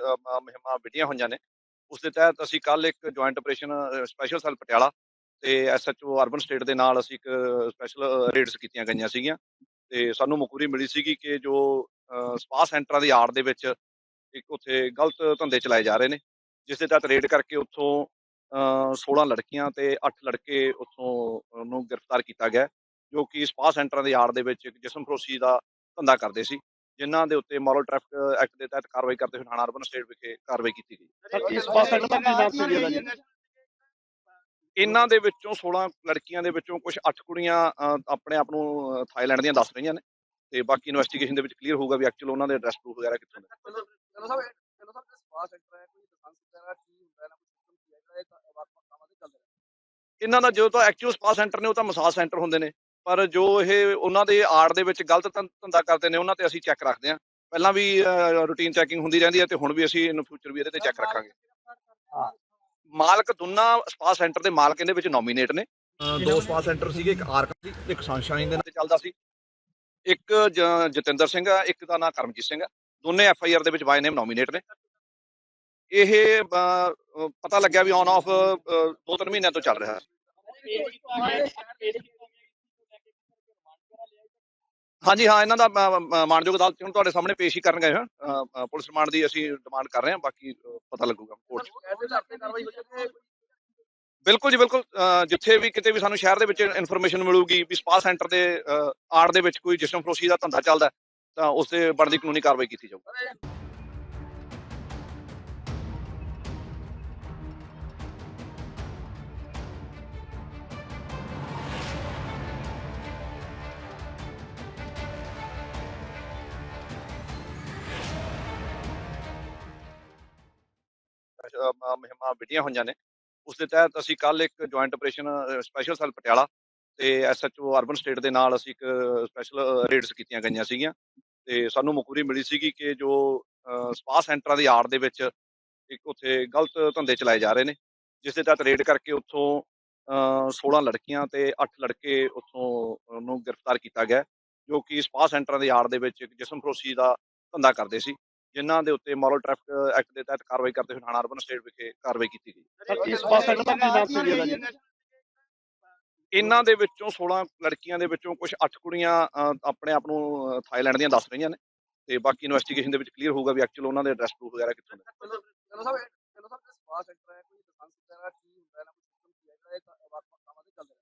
ਅ, ਮੁਹਿੰਮਾਂ ਵਿੱਢੀਆਂ ਹੋਈਆਂ ਨੇ। ਉਸ ਦੇ ਤਹਿਤ ਅਸੀਂ ਕੱਲ ਇੱਕ joint operation special cell Patiala ਤੇ ਐਸਐਚਓ ਅਰਬਨ ਸਟੇਟ ਦੇ ਨਾਲ ਅਸੀਂ ਇੱਕ ਸਪੈਸ਼ਲ ਰੇਡਸ ਕੀਤੀਆਂ ਗਈਆਂ ਸੀਗੀਆਂ ਤੇ ਸਾਨੂੰ ਮੁਕੂਰੀ ਮਿਲੀ ਸੀਗੀ ਕਿ ਜੋ ਸਪਾ ਸੈਂਟਰਾਂ ਦੀ ਆੜ ਦੇ ਵਿੱਚ ਇੱਕ ਉੱਥੇ ਗਲਤ ਧੰਦੇ ਚਲਾਏ ਜਾ ਰਹੇ ਨੇ ਜਿਸ ਦੇ ਤਹਿਤ ਰੇਡ ਕਰਕੇ ਉੱਥੋਂ ਅ, 16 ਲੜਕੀਆਂ ਤੇ 8 ਲੜਕੇ ਉੱਥੋਂ ਨੂੰ ਗ੍ਰਿਫਤਾਰ ਕੀਤਾ ਗਿਆ ਜੋ ਕਿ ਸਪਾ ਸੈਂਟਰਾਂ ਦੀ ਆੜ ਦੇ ਵਿੱਚ ਇੱਕ ਜਿਸਮ ਫਰੋਸ਼ੀ ਦਾ ਧੰਦਾ ਕਰਦੇ ਸੀ। ਜਿਨ੍ਹਾਂ ਦੇ ਉੱਤੇ ਮੋਰਲ ਟ੍ਰੈਫਿਕ ਐਕਟ ਦੇ ਤਹਿਤ ਕਾਰਵਾਈ ਕਰਦੇ ਹੋਏ ਥਾਣਾ ਅਰਬਨ ਸਟੇਟ ਵਿਖੇ ਕਾਰਵਾਈ ਕੀਤੀ ਗਈ। ਸਰ ਇਸ ਬੱਸ ਅੱਡੇ ਦਾ ਕੀ ਨਾਮ ਸੀ ਜੀ ਇਹਦਾ ਜੀ? ਇਹਨਾਂ ਦੇ ਵਿੱਚੋਂ 16 ਲੜਕੀਆਂ ਦੇ ਵਿੱਚੋਂ ਕੁਝ 8 ਕੁੜੀਆਂ ਆਪਣੇ ਆਪ ਨੂੰ ਥਾਈਲੈਂਡ ਦੀਆਂ ਦੱਸ ਰਹੀਆਂ ਨੇ। ਤੇ ਬਾਕੀ ਇਨਵੈਸਟੀਗੇਸ਼ਨ ਦੇ ਵਿੱਚ ਕਲੀਅਰ ਹੋਊਗਾ ਵੀ ਐਕਚੁਅਲ ਉਹਨਾਂ ਦੇ ਐਡਰੈਸ ਪ੍ਰੂਫ ਵਗੈਰਾ ਕਿੱਥੋਂ ਨੇ। ਚਲੋ ਚਲੋ ਸਾਹਿਬ ਚਲੋ ਸਾਹਿਬ ਜੇ ਸਪਾ ਸੈਂਟਰ ਹੈ ਕੋਈ ਲਾਇਸੈਂਸ ਵਗੈਰਾ ਕੀ ਹੁੰਦਾ ਹੈ ਨਾ ਕੋਈ ਸਿਸਟਮ ਕੀ ਹੈ ਜਿਹੜਾ ਇਹ ਵਾਰ-ਵਾਰ ਕਾਮਾਂ ਤੇ ਚੱਲਦਾ ਹੈ ਇਹਨਾਂ ਦਾ ਜੋ ਤਾਂ ਐਕਚੁਅਲ ਸਪਾ ਸੈਂਟਰ ਨੇ ਉਹ ਤਾਂ ਮਸਾਜ ਸੈਂਟਰ ਹੁੰਦੇ ਨੇ। ਪਰ ਜੋ ਇਹ ਉਹਨਾਂ ਦੇ ਆੜ ਦੇ ਵਿੱਚ ਗਲਤ ਧੰਦਾ ਕਰਦੇ ਨੇ ਉਹਨਾਂ ਤੇ ਅਸੀਂ ਚੈੱਕ ਰੱਖਦੇ ਹਾਂ। ਪਹਿਲਾਂ ਵੀ ਰੂਟੀਨ ਚੈਕਿੰਗ ਹੁੰਦੀ ਰਹਿੰਦੀ ਹੈ ਤੇ ਹੁਣ ਵੀ ਅਸੀਂ ਇਨ ਫਿਊਚਰ ਵੀ ਇਹਦੇ ਤੇ ਚੈੱਕ ਰੱਖਾਂਗੇ। ਮਾਲਕ ਦੋਨਾਂ ਸਪਾ ਸੈਂਟਰ ਦੇ ਮਾਲਕ ਇਹਦੇ ਵਿੱਚ ਨੋਮੀਨੇਟ ਨੇ। ਦੋ ਸਪਾ ਸੈਂਟਰ ਸੀਗੇ ਇੱਕ ਆਰਕ ਸੀ ਇੱਕ ਸਨਸ਼ਾਈਨ ਦੇ ਨਾਂ ਤੇ ਚੱਲਦਾ ਸੀ। ਇੱਕ ਜਤਿੰਦਰ ਸਿੰਘ ਆ ਇੱਕ ਦਾ ਨਾਮ ਕਰਮਜੀਤ ਸਿੰਘ ਆ। ਦੋਨੇ ਐਫ ਆਈ ਆਰ ਦੇ ਵਿੱਚ ਬਾਈ ਨੇਮ ਨੋਮੀਨੇਟ ਨੇ। ਇਹ ਪਤਾ ਲੱਗਿਆ ਵੀ ਔਨ ਆਫ ਦੋ ਤਿੰਨ ਮਹੀਨਿਆਂ ਤੋਂ ਚੱਲ ਰਿਹਾ। ਹਾਂਜੀ, ਹਾਂ, ਇਹਨਾਂ ਦਾ ਮਾਨਯੋਗ ਅਦਾਲਤ ਹੁਣ ਤੁਹਾਡੇ ਸਾਹਮਣੇ ਪੇਸ਼ ਹੀ ਕਰਨ ਗਏ ਹਾਂ ਪੁਲਿਸ ਰਿਮਾਂਡ ਦੀ ਅਸੀਂ ਡਿਮਾਂਡ ਕਰ ਰਹੇ ਹਾਂ, ਬਾਕੀ ਪਤਾ ਲੱਗੂਗਾ ਕੋਰਟ ਬਿਲਕੁਲ ਜੀ, ਬਿਲਕੁਲ ਜਿੱਥੇ ਵੀ ਕਿਤੇ ਵੀ ਸਾਨੂੰ ਸ਼ਹਿਰ ਦੇ ਵਿੱਚ ਇਨਫੋਰਮੇਸ਼ਨ ਮਿਲੂਗੀ ਵੀ ਸਪਾ ਸੈਂਟਰ ਦੇ ਆੜ ਦੇ ਵਿੱਚ ਕੋਈ ਜਿਸਮ ਫਰੋਸ਼ੀ ਦਾ ਧੰਦਾ ਚੱਲਦਾ ਤਾਂ ਉਸ ਤੇ ਬਣਦੀ ਕਾਨੂੰਨੀ ਕਾਰਵਾਈ ਕੀਤੀ ਜਾਊਗੀ। ਮੁਹਿੰਮਾਂ ਵਿੱਢੀਆਂ ਹੋਈਆਂ ਨੇ। ਉਸ ਦੇ ਤਹਿਤ ਅਸੀਂ ਕੱਲ ਇੱਕ joint operation special cell Patiala ਤੇ ਐਸਐਚਓ ਅਰਬਨ ਸਟੇਟ ਦੇ ਨਾਲ ਅਸੀਂ ਇੱਕ ਸਪੈਸ਼ਲ ਰੇਡਸ ਕੀਤੀਆਂ ਗਈਆਂ ਸੀਗੀਆਂ ਤੇ ਸਾਨੂੰ ਮੁਕੂਰੀ ਮਿਲੀ ਸੀਗੀ ਕਿ ਜੋ ਅ, ਸਪਾ ਸੈਂਟਰਾਂ ਦੀ ਆੜ ਦੇ ਵਿੱਚ ਇੱਕ ਉੱਥੇ ਗਲਤ ਧੰਦੇ ਚਲਾਏ ਜਾ ਰਹੇ ਨੇ ਜਿਸ ਦੇ ਤਹਿਤ ਰੇਡ ਕਰਕੇ ਉੱਥੋਂ ਅ, 16 ਲੜਕੀਆਂ ਤੇ 8 ਲੜਕੇ ਉੱਥੋਂ ਨੂੰ ਗ੍ਰਿਫਤਾਰ ਕੀਤਾ ਗਿਆ ਜੋ ਕਿ ਸਪਾ ਸੈਂਟਰਾਂ ਦੀ ਆੜ ਦੇ ਵਿੱਚ ਇੱਕ ਜਿਸਮ ਫਰੋਸ਼ੀ ਦਾ ਧੰਦਾ ਕਰਦੇ ਸੀ। ਜਿਨ੍ਹਾਂ ਦੇ ਉੱਤੇ ਮੋਰਲ ਟ੍ਰੈਫਿਕ ਐਕਟ ਦੇ ਤਹਿਤ ਕਾਰਵਾਈ ਕਰਦੇ ਹੋਏ ਥਾਣਾ ਅਰਬਨ ਸਟੇਟ ਵਿਖੇ ਕਾਰਵਾਈ ਕੀਤੀ ਗਈ। ਸਰ ਇਸ ਬੱਸ ਅੱਡੇ ਦਾ ਕੀ ਨਾਮ ਸੀ ਜੀ ਇਹਦਾ ਜੀ? ਇਹਨਾਂ ਦੇ ਵਿੱਚੋਂ 16 ਲੜਕੀਆਂ ਦੇ ਵਿੱਚੋਂ ਕੁਝ 8 ਕੁੜੀਆਂ ਆਪਣੇ ਆਪ ਨੂੰ ਥਾਈਲੈਂਡ ਦੀਆਂ ਦੱਸ ਰਹੀਆਂ ਨੇ। ਤੇ ਬਾਕੀ ਇਨਵੈਸਟੀਗੇਸ਼ਨ ਦੇ ਵਿੱਚ ਕਲੀਅਰ ਹੋਊਗਾ ਵੀ ਐਕਚੁਅਲ ਉਹਨਾਂ ਦੇ ਐਡਰੈਸ ਪ੍ਰੂਫ ਵਗੈਰਾ ਕਿੱਥੋਂ ਨੇ। ਚਲੋ ਚਲੋ ਸਾਹਿਬ ਚਲੋ ਸਾਹਿਬ ਜੇ ਸਪਾ ਸੈਂਟਰ ਹੈ ਕੋਈ ਲਾਇਸੈਂਸ ਵਗੈਰਾ ਕੀ ਹੁੰਦਾ ਹੈ ਨਾ ਕੋਈ ਸਿਸਟਮ ਕੀ ਹੈ ਜਿਹੜਾ ਇਹ ਵਾਰ-ਵਾਰ ਕਾਮਾਂ ਤੇ ਚੱਲਦਾ ਹੈ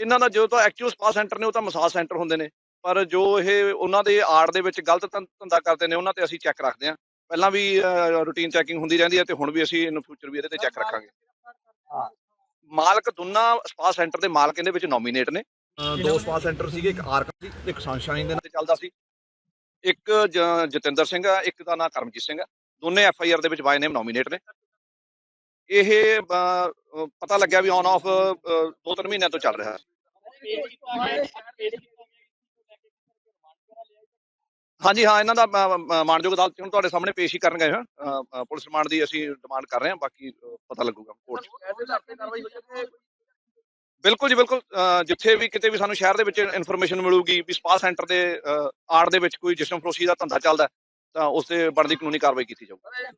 ਇਹਨਾਂ ਦਾ ਜੋ ਤਾਂ ਐਕਚੁਅਲ ਸਪਾ ਸੈਂਟਰ ਨੇ ਉਹ ਤਾਂ ਮਸਾਜ ਸੈਂਟਰ ਹੁੰਦੇ ਨੇ। ਪਰ ਜੋ ਇਹ ਉਹਨਾਂ ਦੇ ਆੜ ਦੇ ਵਿੱਚ ਗਲਤ ਧੰਦਾ ਕਰਦੇ ਨੇ ਉਹਨਾਂ ਤੇ ਅਸੀਂ ਚੈੱਕ ਰੱਖਦੇ ਹਾਂ। ਪਹਿਲਾਂ ਵੀ ਰੂਟੀਨ ਚੈਕਿੰਗ ਹੁੰਦੀ ਰਹਿੰਦੀ ਹੈ ਤੇ ਹੁਣ ਵੀ ਅਸੀਂ ਇਨ ਫਿਊਚਰ ਵੀ ਇਹਦੇ ਤੇ ਚੈੱਕ ਰੱਖਾਂਗੇ। ਮਾਲਕ ਦੋਨਾਂ ਸਪਾ ਸੈਂਟਰ ਦੇ ਮਾਲਕ ਇਹਦੇ ਵਿੱਚ ਨੋਮੀਨੇਟ ਨੇ। ਦੋ ਸਪਾ ਸੈਂਟਰ ਸੀਗੇ ਇੱਕ ਆਰਕ ਸੀ ਇੱਕ ਸਨਸ਼ਾਈਨ ਦੇ ਨਾਂ ਤੇ ਚੱਲਦਾ ਸੀ। ਇੱਕ ਜਤਿੰਦਰ ਸਿੰਘ ਆ ਇੱਕ ਦਾ ਨਾਮ ਕਰਮਜੀਤ ਸਿੰਘ ਆ। ਦੋਨੇ ਐਫ ਆਈ ਆਰ ਦੇ ਵਿੱਚ ਬਾਈ ਨੇਮ ਨੋਮੀਨੇਟ ਨੇ। ਇਹ ਪਤਾ ਲੱਗਿਆ ਵੀ ਔਨ ਆਫ ਦੋ ਤਿੰਨ ਮਹੀਨਿਆਂ ਤੋਂ ਚੱਲ ਰਿਹਾ। ਹਾਂਜੀ ਹਾਂ ਇਹਨਾਂ ਦਾ ਮਾਣਯੋਗ ਅਦਾਲਤ 'ਚ ਹੁਣ ਤੁਹਾਡੇ ਸਾਹਮਣੇ ਪੇਸ਼ ਹੀ ਕਰਨ ਗਏ ਹਾਂ ਪੁਲਿਸ ਰਿਮਾਂਡ ਦੀ ਅਸੀਂ ਡਿਮਾਂਡ ਕਰ ਰਹੇ ਹਾਂ ਬਾਕੀ ਪਤਾ ਲੱਗੂਗਾ ਕੋਰਟ ਬਿਲਕੁਲ ਜੀ ਬਿਲਕੁਲ ਜਿੱਥੇ ਵੀ ਕਿਤੇ ਵੀ ਸਾਨੂੰ ਸ਼ਹਿਰ ਦੇ ਵਿੱਚ ਇਨਫੋਰਮੇਸ਼ਨ ਮਿਲੂਗੀ ਵੀ ਸਪਾ ਸੈਂਟਰ ਦੇ ਆੜ ਦੇ ਵਿੱਚ ਕੋਈ ਜਿਸਮ ਫਰੋਸ਼ੀ ਦਾ ਧੰਦਾ ਚੱਲਦਾ ਤਾਂ ਉਸ ਤੇ ਬਣਦੀ ਕਾਨੂੰਨੀ ਕਾਰਵਾਈ ਕੀਤੀ ਜਾਊਗੀ।